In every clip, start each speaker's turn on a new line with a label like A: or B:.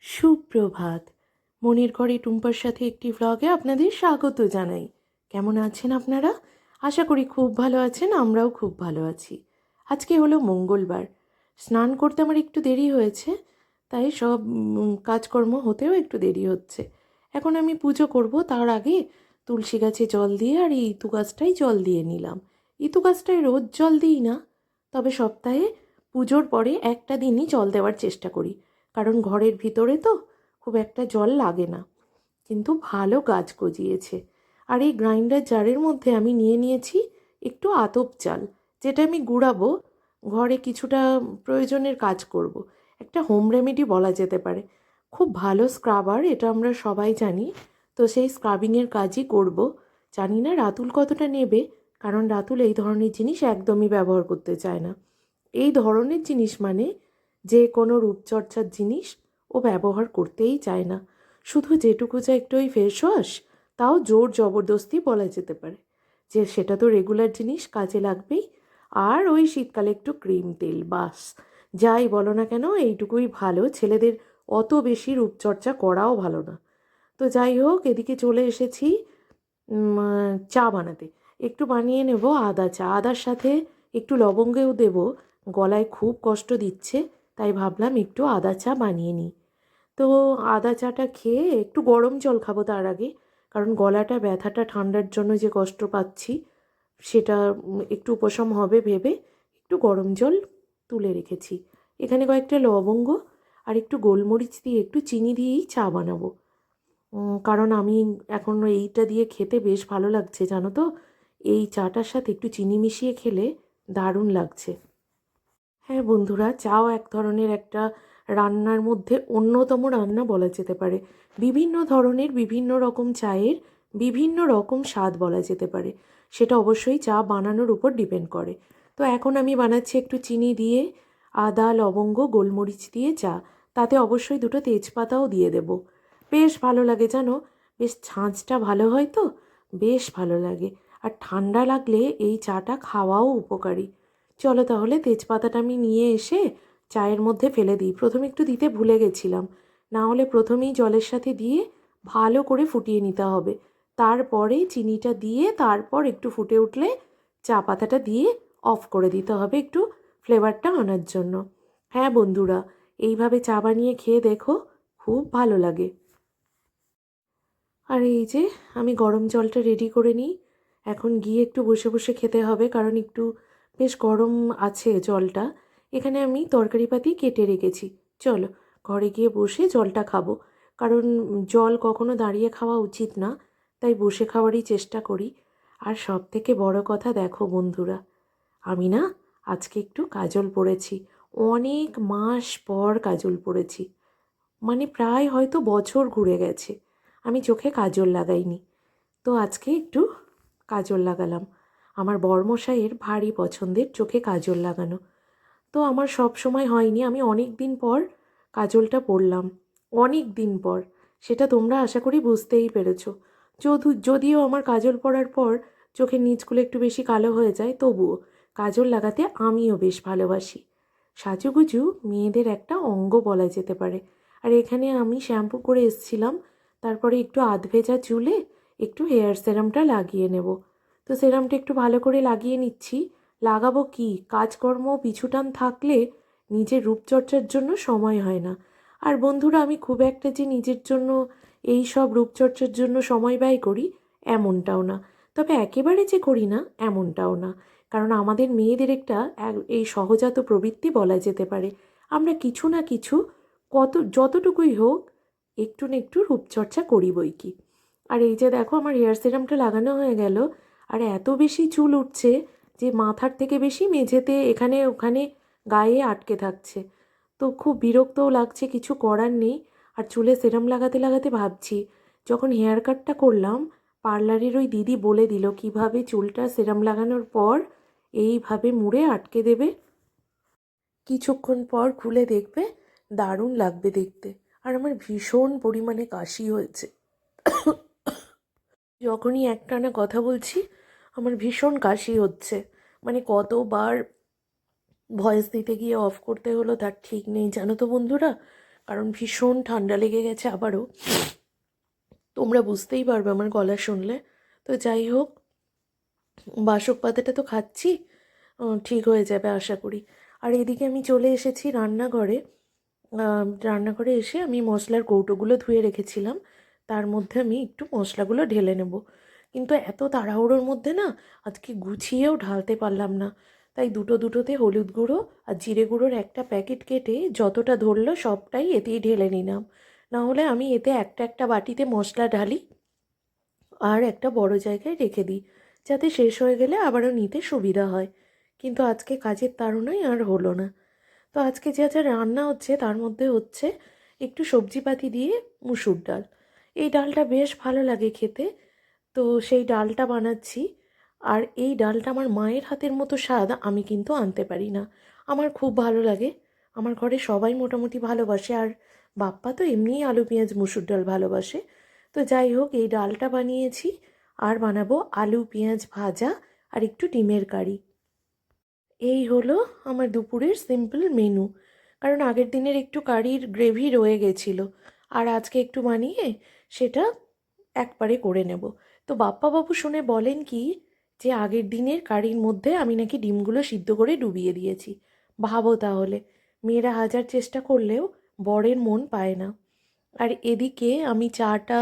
A: সুপ্রভাত। মনের ঘরে টুম্পার সাথে একটি ভ্লগে আপনাদের স্বাগত জানাই। কেমন আছেন আপনারা? আশা করি খুব ভালো আছেন, আমরাও খুব ভালো আছি। আজকে হলো মঙ্গলবার। স্নান করতে আমার একটু দেরি হয়েছে, তাই সব কাজকর্ম হতেও একটু দেরি হচ্ছে। এখন আমি পুজো করব, তার আগে তুলসী গাছে জল দিয়ে আর এই ইতু গাছটাই জল দিয়ে নিলাম। ইতু গাছটায় রোজ জল দিই না, তবে সপ্তাহে পুজোর পরে একটা দিনই জল দেওয়ার চেষ্টা করি। কারণ ঘরের ভিতরে তো খুব একটা জল লাগে না। কিন্তু ভালো গাছ গজিয়েছে। আর এই গ্রাইন্ডার জারের মধ্যে আমি নিয়ে নিয়েছি একটু আতপ চাল, যেটা আমি গুঁড়াবো, ঘরে কিছুটা প্রয়োজনের কাজ করব। একটা হোম রেমেডি বলা যেতে পারে। খুব ভালো স্ক্রাবার, এটা আমরা সবাই জানি। তো সেই স্ক্রাবিংয়ের কাজই করব। জানি না রাতুল কতটা নেবে, কারণ রাতুল এই ধরনের জিনিস একদমই ব্যবহার করতে চায় না। এই ধরনের জিনিস মানে যে কোনো রূপচর্চার জিনিস ও ব্যবহার করতেই চায় না। শুধু যেটুকু যা একটু ওই ফেস ওয়াশ, তাও জোর জবরদস্তি বলা যেতে পারে। যে সেটা তো রেগুলার জিনিস, কাজে লাগবেই। আর ওই শীতকালে একটু ক্রিম তেল, বাস। যাই বলো না কেন, এইটুকুই ভালো। ছেলেদের অত বেশি রূপচর্চা করাও ভালো না। তো যাই হোক, এদিকে চলে এসেছি চা বানাতে। একটু বানিয়ে নেব আদা চা। আদার সাথে একটু লবঙ্গেও দেব। গলায় খুব কষ্ট দিচ্ছে। তাই ভাবলাম একটু আদা চা বানিয়ে নিই। তো আদা চাটা খেয়ে একটু গরম জল খাব তার আগে, কারণ গলাটা ব্যথাটা ঠান্ডার জন্য যে কষ্ট পাচ্ছি, সেটা একটু উপশম হবে ভেবে একটু গরম জল তুলে রেখেছি। এখানে কয়েকটা লবঙ্গ আর একটু গোলমরিচ দিয়ে একটু চিনি দিয়েই চা বানাবো। কারণ আমি এখন এইটা দিয়ে খেতে বেশ ভালো লাগছে, জানো তো? এই চাটার সাথে একটু চিনি মিশিয়ে খেলে দারুণ লাগছে। হ্যাঁ বন্ধুরা, চাও এক ধরনের একটা রান্নার মধ্যে অন্যতম রান্না বলা যেতে পারে। বিভিন্ন ধরনের বিভিন্ন রকম চায়ের বিভিন্ন রকম স্বাদ বলা যেতে পারে। সেটা অবশ্যই চা বানানোর উপর ডিপেন্ড করে। তো এখন আমি বানাচ্ছি একটু চিনি দিয়ে, আদা, লবঙ্গ, গোলমরিচ দিয়ে চা। তাতে অবশ্যই দুটো তেজপাতাও দিয়ে দেব। বেশ ভালো লাগে জানো? বেশ ছাঁচটা ভালো হয় তো? বেশ ভালো লাগে। আর ঠান্ডা লাগলে এই চাটা খাওয়াও উপকারী। চলো তাহলে তেজপাতাটা আমি নিয়ে এসে চায়ের মধ্যে ফেলে দিই। প্রথমে একটু দিতে ভুলে গেছিলাম। না হলে প্রথমেই জলের সাথে দিয়ে ভালো করে ফুটিয়ে নিতে হবে। তারপরে চিনিটা দিয়ে তারপর একটু ফুটে উঠলে চা পাতাটা দিয়ে অফ করে দিতে হবে একটু ফ্লেভারটা আনার জন্য। হ্যাঁ বন্ধুরা, এইভাবে চা বানিয়ে খেয়ে দেখো, খুব ভালো লাগে। আর এই যে, আমি গরম জলটা রেডি করে নিই। এখন গিয়ে একটু বসে বসে খেতে হবে, কারণ একটু বেশ গরম আছে জলটা। এখানে আমি তরকারিপাতি কেটে রেখেছি। চলো, ঘরে গিয়ে বসে জলটা খাব। কারণ জল কখনো দাঁড়িয়ে খাওয়া উচিত না, তাই বসে খাওয়ারই চেষ্টা করি। আর সব থেকে বড় কথা দেখো বন্ধুরা, আমি না আজকে একটু কাজল পরেছি অনেক মাস পর কাজল পরেছি মানে প্রায় হয়তো বছর ঘুরে গেছে। আমি চোখে কাজল লাগাইনি। তো আজকে একটু কাজল লাগালাম। আমার বর্মশাইয়ের ভারী পছন্দের চোখে কাজল লাগানো। তো আমার সব সময় হয়নি, আমি অনেক দিন পর কাজলটা পরলাম অনেক দিন পর। সেটা তোমরা আশা করি বুঝতেই পেরেছ। যদু যদিও আমার কাজল পরার পর চোখের নিচগুলো একটু বেশি কালো হয়ে যায়, তবুও কাজল লাগাতে আমিও বেশ ভালোবাসি। সাজুগুজু মেয়েদের একটা অঙ্গ বলা যেতে পারে। আর এখানে আমি শ্যাম্পু করে এসছিলাম, তারপরে একটু আধ ভেজা চুলে একটু হেয়ার সেরামটা লাগিয়ে নেব। তো সেরামটা একটু ভালো করে লাগিয়ে নিচ্ছি। লাগাবো কি? কাজকর্ম পিছুটান থাকলে নিজের রূপচর্চার জন্য সময় হয় না। আর বন্ধুরা, আমি খুব একটা যে নিজের জন্য এই সব রূপচর্চার জন্য সময় ব্যয় করি এমনটাও না। তবে একেবারে যে করি না, এমনটাও না। কারণ আমাদের মেয়েদের একটা এই সহজাত প্রবৃত্তি বলা যেতে পারে। আমরা কিছু না কিছু কত, যতটুকুই হোক একটু না একটু রূপচর্চা করি বই কি? আর এই যে দেখো, আমার হেয়ার সিরামটা লাগানো হয়ে গেল। আর এত বেশি চুল উঠছে যে মাথার থেকে বেশি মেঝেতে এখানে ওখানে গায়ে আটকে থাকছে। তো খুব বিরক্তও লাগছে, কিছু করার নেই। আর চুলে সেরাম লাগাতে লাগাতে ভাবছি, যখন হেয়ার কাটটা করলাম, পার্লারের ওই দিদি বলে দিল, কীভাবে চুলটা সেরাম লাগানোর পর এইভাবে মুড়ে আটকে দেবে? কিছুক্ষণ পর খুলে দেখবে, দারুণ লাগবে দেখতে। আর আমার ভীষণ পরিমাণে কাশি হয়েছে। যখনই একটানা কথা বলছি, আমার ভীষণ কাশি হচ্ছে। মানে কতবার ভয়েস দিতে গিয়ে অফ করতে হলো তার ঠিক নেই, জানো তো বন্ধুরা? কারণ ভীষণ ঠান্ডা লেগে গেছে আবারও। তোমরা বুঝতেই পারবে আমার গলা শুনলে। তো যাই হোক, বাসক পাতাটা তো খাচ্ছি ঠিক হয়ে যাবে আশা করি। আর এদিকে আমি চলে এসেছি রান্নাঘরে। রান্নাঘরে এসে আমি মশলার কৌটোগুলো ধুয়ে রেখেছিলাম। তার মধ্যে আমি একটু মশলাগুলো ঢেলে নেব। কিন্তু এত তাড়াহুড়োর মধ্যে না আজকে গুছিয়েও ঢালতে পারলাম না। তাই দুটো দুটোতে হলুদ গুঁড়ো আর জিরে গুঁড়োর একটা প্যাকেট কেটে যতটা ধরলো সবটাই এতেই ঢেলে নিলাম। না হলে আমি এতে একটা একটা বাটিতে মশলা ঢালি আর একটা বড় জায়গায় রেখে দিই, যাতে শেষ হয়ে গেলে আবারও নিতে সুবিধা হয়। কিন্তু আজকে কাজের তাড়নায় আর হলো না। তো আজকে যা যা রান্না হচ্ছে তার মধ্যে হচ্ছে একটু সবজিপাতি দিয়ে মুসুর ডাল। এই ডালটা বেশ ভালো লাগে খেতে। তো সেই ডালটা বানাচ্ছি। আর এই ডালটা আমার মায়ের হাতের মতো স্বাদ আমি কিন্তু আনতে পারি না। আমার খুব ভালো লাগে। আমার ঘরে সবাই মোটামুটি ভালোবাসে। আর বাপ্পা তো এমনিই আলু, পেঁয়াজ, মুসুর ডাল ভালোবাসে। তো যাই হোক, এই ডালটা বানিয়েছি। আর বানাবো আলু, পেঁয়াজ ভাজা আর একটু ডিমের কারি। এই হলো আমার দুপুরের সিম্পল মেনু। কারণ আগের দিনের একটু কারির গ্রেভি রয়ে গেছিল। আর আজকে একটু বানিয়ে সেটা একবারে করে নেব। তো বাপ্পা বাবু শুনে বলেন কি যে, আগের দিনের কারির মধ্যে আমি নাকি ডিমগুলো সিদ্ধ করে ডুবিয়ে দিয়েছি। ভাবো তাহলে, মেয়েরা হাজার চেষ্টা করলেও বরের মন পায় না। আর এদিকে আমি চাটা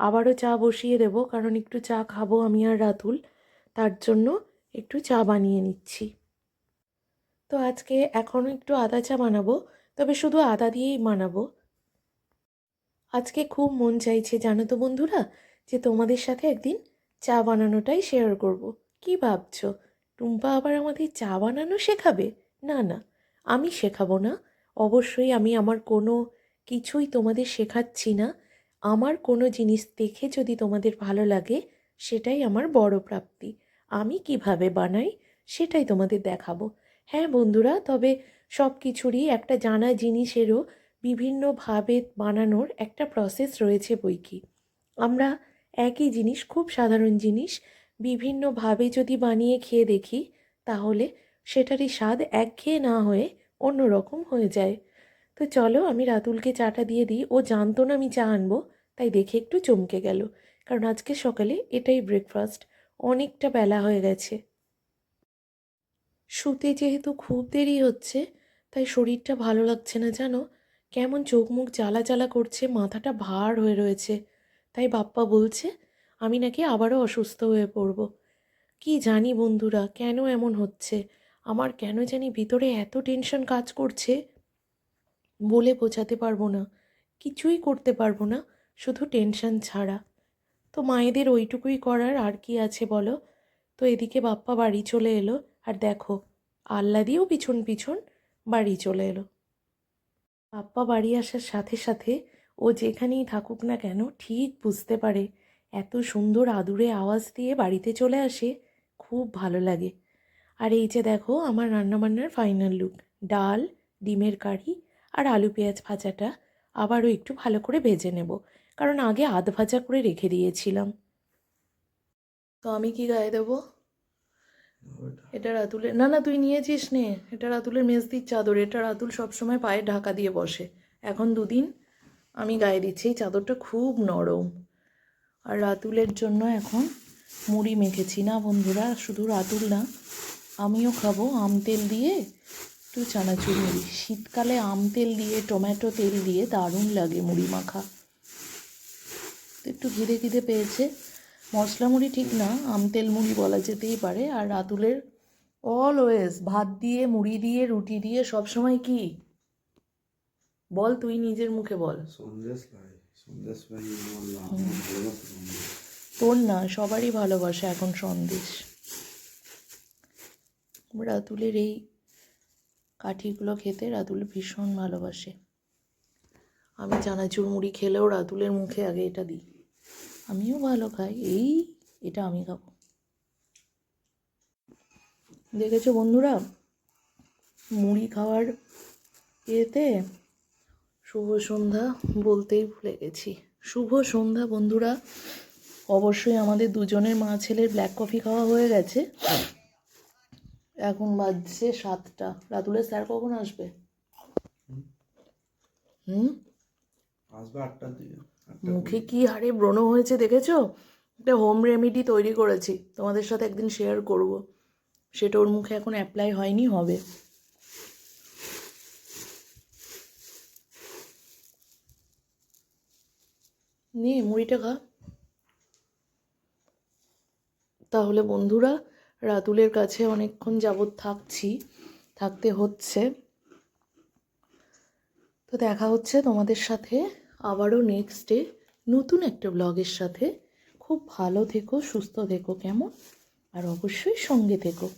A: আবারও চা বসিয়ে দেব, কারণ একটু চা খাব আমি আর রাতুল। তার জন্য একটু চা বানিয়ে নিচ্ছি। তো আজকে এখনও একটু আদা চা বানাবো, তবে শুধু আদা দিয়েই বানাবো। আজকে খুব মন চাইছে, জানো তো বন্ধুরা, যে তোমাদের সাথে একদিন চা বানানোটাই শেয়ার করব। কি ভাবছ? টুম্পা আবার আমাদের চা বানানো শেখাবে? না না, আমি শেখাবো না। অবশ্যই আমি আমার কোনো কিছুই তোমাদের শেখাচ্ছি না। আমার কোনো জিনিস দেখে যদি তোমাদের ভালো লাগে, সেটাই আমার বড় প্রাপ্তি। আমি কীভাবে বানাই, সেটাই তোমাদের দেখাবো। হ্যাঁ বন্ধুরা, তবে সব কিছুরই একটা জানা জিনিসেরও বিভিন্নভাবে বানানোর একটা প্রসেস রয়েছে বই কি আমরা একই জিনিস, খুব সাধারণ জিনিস, বিভিন্নভাবে যদি বানিয়ে খেয়ে দেখি, তাহলে সেটারই স্বাদ একঘেয়ে না হয়ে অন্যরকম হয়ে যায়। তো চলো, আমি রাতুলকে চাটা দিয়ে দিই। ও জানতো না আমি চা আনব, তাই দেখে একটু চমকে গেল। কারণ আজকে সকালে এটাই ব্রেকফাস্ট অনেকটা বেলা হয়ে গেছে। শুতে যেহেতু খুব দেরি হচ্ছে, তাই শরীরটা ভালো লাগছে না, জানো? কেমন চোখ মুখ জ্বালা জ্বালা করছে, মাথাটা ভার হয়ে রয়েছে। তাই বাপ্পা বলছে, আমি নাকি আবারও অসুস্থ হয়ে পড়ব। কি জানি বন্ধুরা, কেন এমন হচ্ছে? আমার কেন জানি ভিতরে এত টেনশন কাজ করছে বলে বোঝাতে পারব না। কিছুই করতে পারব না, শুধু টেনশন ছাড়া। তো মায়েদের ওইটুকুই করার আর কি আছে বলো? তো এদিকে বাপ্পা বাড়ি চলে এলো, আর দেখো আল্লা দিয়েও পিছন পিছন বাড়ি চলে এলো। বাপ্পা বাড়ি আসার সাথে সাথে ও যেখানেই থাকুক না কেন ঠিক বুঝতে পারে। এত সুন্দর আদুরে আওয়াজ দিয়ে বাড়িতে চলে আসে, খুব ভালো লাগে। আর এই যে দেখো আমার রান্নাবান্নার ফাইনাল লুক ডাল, ডিমের কারি আর আলু পেঁয়াজ ভাজাটা আবারও একটু ভালো করে ভেজে নেব, কারণ আগে আধ ভাজা করে রেখে দিয়েছিলাম। তো আমি কি গায়ে দেবো? এটা রাতুলের না না, তুই নিয়েছিস নে। এটা রাতুলের মেজদির চাদর। এটা রাতুল সবসময় পায়ে ঢাকা দিয়ে বসে। এখন দুদিন আমি গায়ে দিচ্ছি। এই চাদরটা খুব নরম। আর রাতুলের জন্য এখন মুড়ি মেখেছি। না, বন্ধুরা, শুধু রাতুল না, আমিও খাব আম তেল দিয়ে। একটু চানাচুর মুড়ি। শীতকালে আম তেল দিয়ে, টমেটো তেল দিয়ে দারুণ লাগে মুড়ি মাখা। একটু ঘিরে ঘিরে পেয়েছে। মশলা মুড়ি ঠিক না আম তেল মুড়ি বলা যেতেই পারে। আর রাতুলের অলওয়েজ ভাত দিয়ে মুড়ি দিয়ে রুটি দিয়ে সব সময় কি? বল তুই নিজের মুখে বল। তোর না সবারই ভালোবাসা এখন সন্দেশ। রাতুলের এই কাঠিগুলো খেতে রাতুল ভীষণ ভালোবাসে। আমি চানাচুর মুড়ি খেলেও রাতুলের মুখে আগে এটা দিই। আমিও ভালো খাই এই এটা আমি খাব। দেখেছ বন্ধুরা? মুড়ি খাওয়ার ইয়েতে শুভ সন্ধ্যা বলতেই ভুলে গেছি। শুভ সন্ধ্যা বন্ধুরা অবশ্যই আমাদের দুজনের মা ছেলের ব্ল্যাক কফি খাওয়া হয়ে গেছে। এখন বাজছে সাতটা। রাতুলের স্যার কখন আসবে? হুম?
B: আসবে আটটার দিকে।
A: মুখে কি হারে ব্রণ হয়েছে দেখেছ? একটা হোম রেমেডি তৈরি করেছি। তোমাদের সাথে একদিন শেয়ার করব। সেটা ওর মুখে এখন অ্যাপ্লাই হয়নি হবে। নে মুড়িটা খা। তাহলে বন্ধুরা রাতুলের কাছে অনেকক্ষণ যাবৎ থাকছি। থাকতে হচ্ছে। তো দেখা হচ্ছে তোমাদের সাথে। আবারও নেক্সট ডে নতুন একটা ব্লগের সাথে খুব ভালো থেকো, সুস্থ থেকো কেমন? আর অবশ্যই সঙ্গে থেকো।